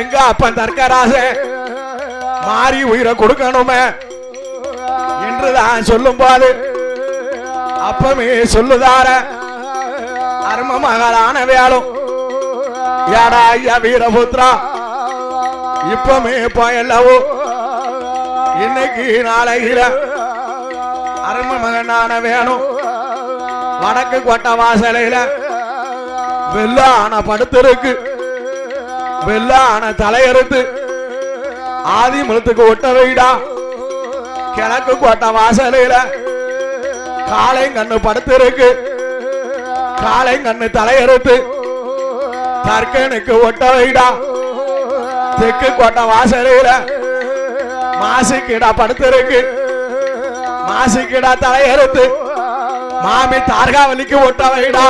எங்க அப்பன் தர்க்கராச மாறி உயிரை கொடுக்கணுமே. என்றுதான் சொல்லும் போது அப்பமே சொல்லுதார அரும மகளான வேலும் ஐயா வீரபுத்ரா இப்பமே போயல்லவோ? இன்னைக்கு நாளையில அரும மகனான வேணும் வடக்கு கொட்ட வாசலையில வெள்ளான படுத்திருக்கு. வெள்ளான தலையறுத்து ஆதி மலத்துக்கு ஒட்ட வைடா கிழக்கு கோட்டை வாசலையில காளை கண்ணு படுத்திருக்கு. காளை கண்ணு தலையறுத்து தர்க்கனுக்கு ஒட்ட வைடா தெற்கு கோட்டை வாசலையில படுத்து இருக்கு மாசிக்கீடா தலையறுத்து மாமி தார்காவலிக்கு ஒட்ட வைடா